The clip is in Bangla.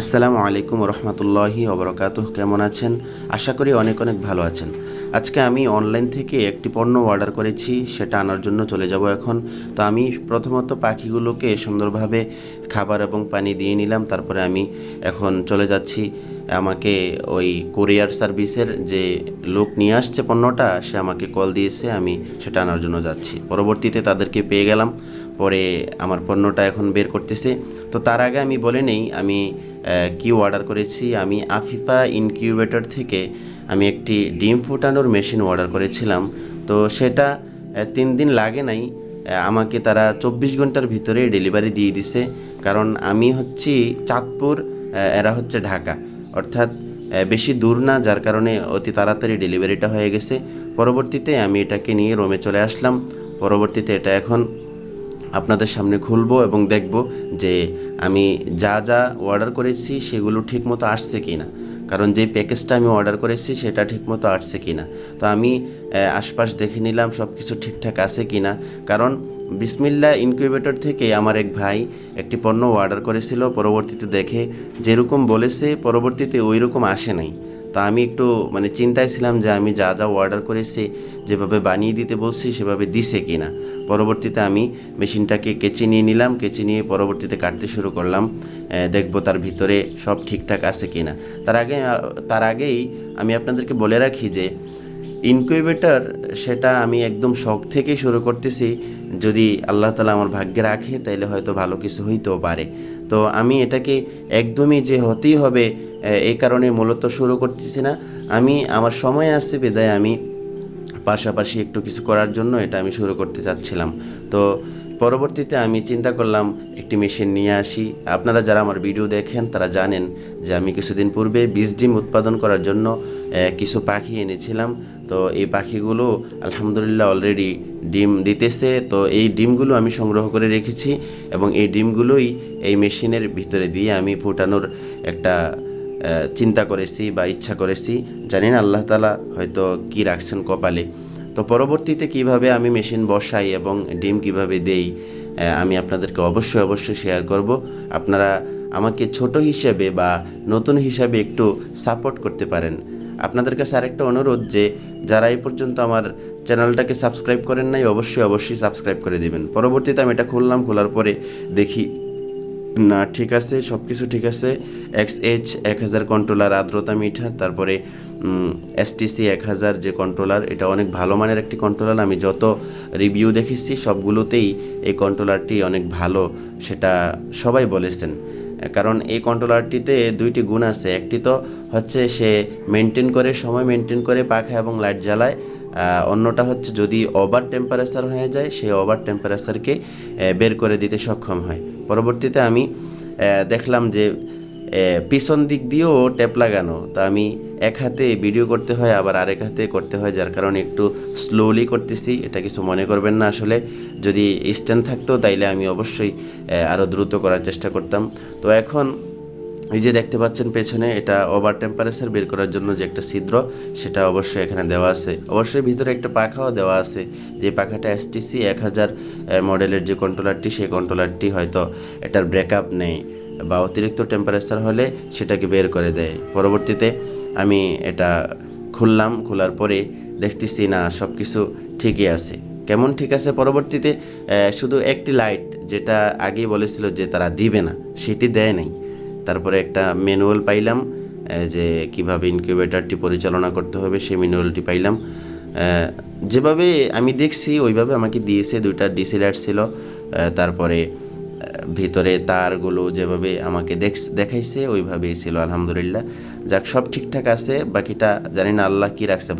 আসসালামু আলাইকুম রহমতুল্লাহি অবরকাত কেমন আছেন? আশা করি অনেক অনেক ভালো আছেন। আজকে আমি অনলাইন থেকে একটি পণ্য অর্ডার করেছি, সেটা আনার জন্য চলে যাব এখন। তো আমি প্রথমত পাখিগুলোকে সুন্দরভাবে খাবার এবং পানি দিয়ে নিলাম, তারপরে আমি এখন চলে যাচ্ছি। আমাকে ওই কোরিয়ার সার্ভিসের যে লোক নিয়ে আসছে পণ্যটা, সে আমাকে কল দিয়েছে, আমি সেটা আনার জন্য যাচ্ছি। পরবর্তীতে তাদেরকে পেয়ে গেলাম। পরে আমার পণ্যটা এখন বের করতেছে। তো তার আগে আমি বলে নেই, আমি কি অর্ডার করেছি? আমি আফিফা ইনকিউবেটর থেকে আমি একটি ডিম ফুটানোর মেশিন অর্ডার করেছিলাম। তো সেটা তিন দিন লাগে নাই আমাকে তারা চব্বিশ ঘণ্টার ভিতরে ডেলিভারি দিয়ে দিছে। কারণ আমি হচ্ছি চাঁদপুর এরা হচ্ছে ঢাকা। অর্থাৎ বেশি দূর না, যার কারণে অতি তাড়াতাড়ি ডেলিভারিটা হয়ে গেছে। পরবর্তীতে আমি এটাকে নিয়ে রোমে চলে আসলাম। পরবর্তীতে এটা এখন আপনাদের সামনে খুলবো এবং দেখব যে আমি যা যা অর্ডার করেছি সেগুলো ঠিকমতো আসছে কি না কারণ যে প্যাকেজটা আমি অর্ডার করেছি সেটা ঠিকমতো আসছে কি না তো আমি আশপাশ দেখে নিলাম সব কিছু ঠিকঠাক আছে কি না কারণ বিসমিল্লা ইনকিউবেটর থেকে আমার এক ভাই একটি পণ্য অর্ডার করেছিল, পরবর্তীতে দেখে যেরকম বলেছে, পরবর্তীতে ওই রকম আসে নাই। তা আমি একটু মানে চিন্তায় ছিলাম যে আমি যা যা অর্ডার করেছি, যেভাবে বানিয়ে দিতে বলছি, সেভাবে দিছে কি না পরবর্তীতে আমি মেশিনটাকে কেচে নিয়ে নিলাম, কেচে নিয়ে পরবর্তীতে কাটতে শুরু করলাম। দেখব তার ভিতরে সব ঠিকঠাক আছে কি না তার আগে তার আগেই আমি আপনাদেরকে বলে রাখি যে ইনকিউবেটর সেটা আমি একদম শখ থেকে শুরু করতেছি। যদি আল্লাহ তালা আমার ভাগ্যে রাখে, তাইলে হয়তো ভালো কিছু হইতেও পারে। তো আমি এটাকে একদমই যে হতেই হবে এই কারণে মূলত শুরু করতেছি না। আমি, আমার সময় আসছে বিদায় আমি পাশাপাশি একটু কিছু করার জন্য এটা আমি শুরু করতে চাচ্ছিলাম। তো পরবর্তীতে আমি চিন্তা করলাম, একটি মেশিন নিয়ে আসি। আপনারা যারা আমার ভিডিও দেখেন, তারা জানেন যে আমি কিছুদিন পূর্বে বীজ ডিম উৎপাদন করার জন্য কিছু পাখি এনেছিলাম। তো এই পাখিগুলো আলহামদুলিল্লাহ অলরেডি ডিম দিতেছে। তো এই ডিমগুলো আমি সংগ্রহ করে রেখেছি এবং এই ডিমগুলোই এই মেশিনের ভিতরে দিয়ে আমি ফুটানোর একটা চিন্তা করেছি বা ইচ্ছা করেছি, জানি না আল্লাহ তালা হয়তো কি রাখছেন কপালে। তো পরবর্তীতে কীভাবে আমি মেশিন বসাই এবং ডিম কীভাবে দেই আমি আপনাদেরকে অবশ্যই অবশ্যই শেয়ার করব। আপনারা আমাকে ছোট হিসেবে বা নতুন হিসাবে একটু সাপোর্ট করতে পারেন। আপনাদের কাছে আরেকটা অনুরোধ যে, যারা এই পর্যন্ত আমার চ্যানেলটাকে সাবস্ক্রাইব করেন নাই, অবশ্যই অবশ্যই সাবস্ক্রাইব করে দিবেন। পরবর্তীতে আমি এটা খুললাম, খোলার পরে দেখি না, ঠিক আছে সব কিছু ঠিক আছে। এক্স এইচ এক হাজার কন্ট্রোলার আর্দ্রতা মিটার, তারপরে এসটিসি এক হাজার যে কন্ট্রোলার এটা অনেক ভালো মানের একটি কন্ট্রোলার আমি যত রিভিউ দেখেছি, সবগুলোতেই এই কন্ট্রোলারটি অনেক ভালো, সেটা সবাই বলেছেন। কারণ এই কন্ট্রোলারটিতে দুইটি গুণ আছে। একটি তো হচ্ছে সে মেনটেন করে, সময় মেনটেন করে পাখা এবং লাইট জ্বালায় অন্যটা হচ্ছে যদি ওভার টেম্পারেচার হয়ে যায়, সেই ওভার টেম্পারেচারকে বের করে দিতে সক্ষম হয়। পরবর্তীতে আমি দেখলাম যে পিছন দিক দিয়েও ট্যাপ লাগানো। তা আমি এক হাতে ভিডিও করতে হয়, আবার আরেক হাতে করতে হয়, যার কারণে একটু স্লোলি করতেছি। এটা কিছু মনে করবেন না আসলে। যদি স্ট্যান্ড থাকতো, তাইলে আমি অবশ্যই আরও দ্রুত করার চেষ্টা করতাম। তো এখন এই যে দেখতে পাচ্ছেন পেছনে, এটা ওভার টেম্পারেচার বের করার জন্য যে একটা ছিদ্র, সেটা অবশ্যই এখানে দেওয়া আছে। অবশ্যই ভিতরে একটা পাখাও দেওয়া আছে, যে পাখাটা এসটিসি এক হাজার মডেলের যে কন্ট্রোলারটি সেই কন্ট্রোলারটি হয়তো এটার ব্রেকআপ নেই বা অতিরিক্ত টেম্পারেচার হলে সেটাকে বের করে দেয়। পরবর্তীতে আমি এটা খুললাম, খোলার পরে দেখতেছি, না সব কিছু ঠিকই আছে। কেমন ঠিক আছে? পরবর্তীতে শুধু একটি লাইট যেটা আগেই বলেছিল যে তারা দিবে না, সেটি দেয় নাই। তারপরে একটা ম্যানুয়াল পাইলাম যে কীভাবে ইনকিউবেটরটি পরিচালনা করতে হবে, সেই ম্যানুয়ালটি পাইলাম। যেভাবে আমি দেখছি, ওইভাবে আমাকে দিয়েছে, দুইটা ডিসি লাইট ছিল তারপরে ভিতরে তারগুলো যেভাবে আমাকে দেখ, দেখাইছে, ওইভাবেই ছিল, আলহামদুলিল্লাহ। যাক, সব ঠিকঠাক আছে, বাকিটা জানি না আল্লাহ কী রাখছে